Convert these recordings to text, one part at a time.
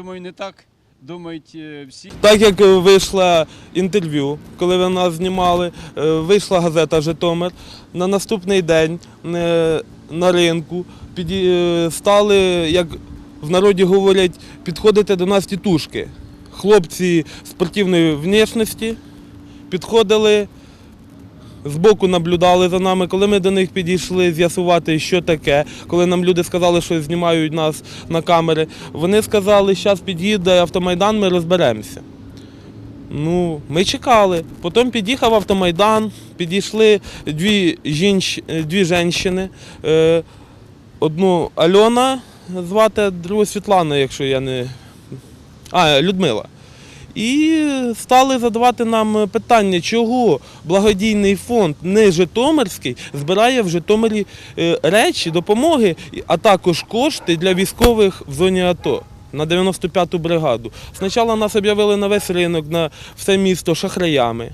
Думаю, не так думають е, всі. Так як вийшло інтерв'ю, коли ви нас знімали, е, вийшла газета Житомир. На наступний день е, на ринку стали, як в народі говорять, підходити до нас тітушки. Хлопці спортивної внешності підходили, збоку наблюдали за нами. Коли ми до них підійшли з'ясувати, що таке, коли нам люди сказали, що знімають нас на камери, вони сказали, що зараз під'їде автомайдан, ми розберемося. Ну, ми чекали. Потім під'їхав автомайдан, підійшли дві, жінч, дві жінки. Е, одну Альона звати, другу Світлана, якщо я не. А, Людмила. І стали задавати нам питання, чого благодійний фонд не Житомирський збирає в Житомирі е, речі, допомоги, а також кошти для військових в зоні АТО на 95-ту бригаду. Спочатку нас об'явили на весь ринок, на все місто шахраями.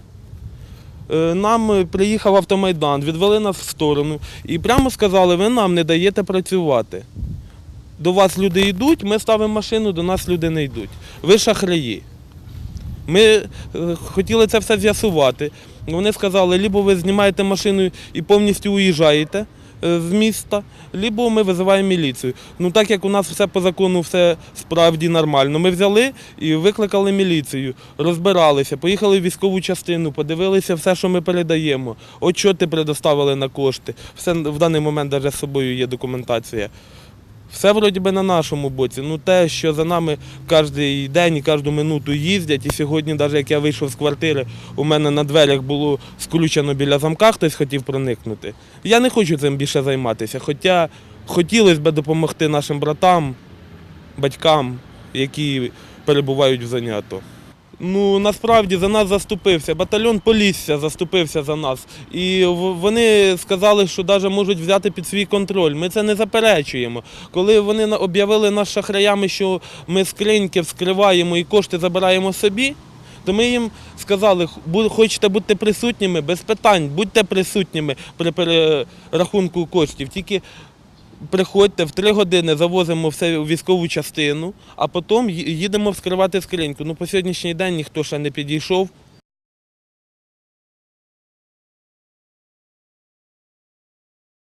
Е, Нам приїхав автомайдан, відвели нас в сторону і прямо сказали, ви нам не даєте працювати. До вас люди йдуть, ми ставимо машину, до нас люди не йдуть. Ви шахраї. Ми е, хотіли це все з'ясувати. Вони сказали, либо ви знімаєте машину і повністю уїжджаєте е, з міста, либо ми визиваємо міліцію. Ну так як у нас все по закону, все справді нормально. Ми взяли і викликали міліцію, розбиралися, поїхали в військову частину, подивилися все, що ми передаємо. Отчоти предоставили на кошти. Все в даний момент навіть з собою є документація. Все вроді би на нашому боці. Ну те, що за нами кожен день і кожну минуту їздять. І сьогодні, навіть як я вийшов з квартири, у мене на дверях було скручено біля замка, хтось хотів проникнути. Я не хочу цим більше займатися. Хоча хотілося б допомогти нашим братам, батькам, які перебувають в зоні АТО. Ну насправді за нас заступився. Батальйон Полісся заступився за нас. І вони сказали, що навіть можуть взяти під свій контроль. Ми це не заперечуємо. Коли вони об'явили нас шахраями, що ми скриньки вскриваємо і кошти забираємо собі. То ми їм сказали, «Бу- хочете бути присутніми, без питань, будьте присутніми при перерахунку коштів. Тільки приходьте в три години, завозимо все у військову частину, а потім їдемо вскривати скриньку. Ну, по сьогоднішній день ніхто ще не підійшов.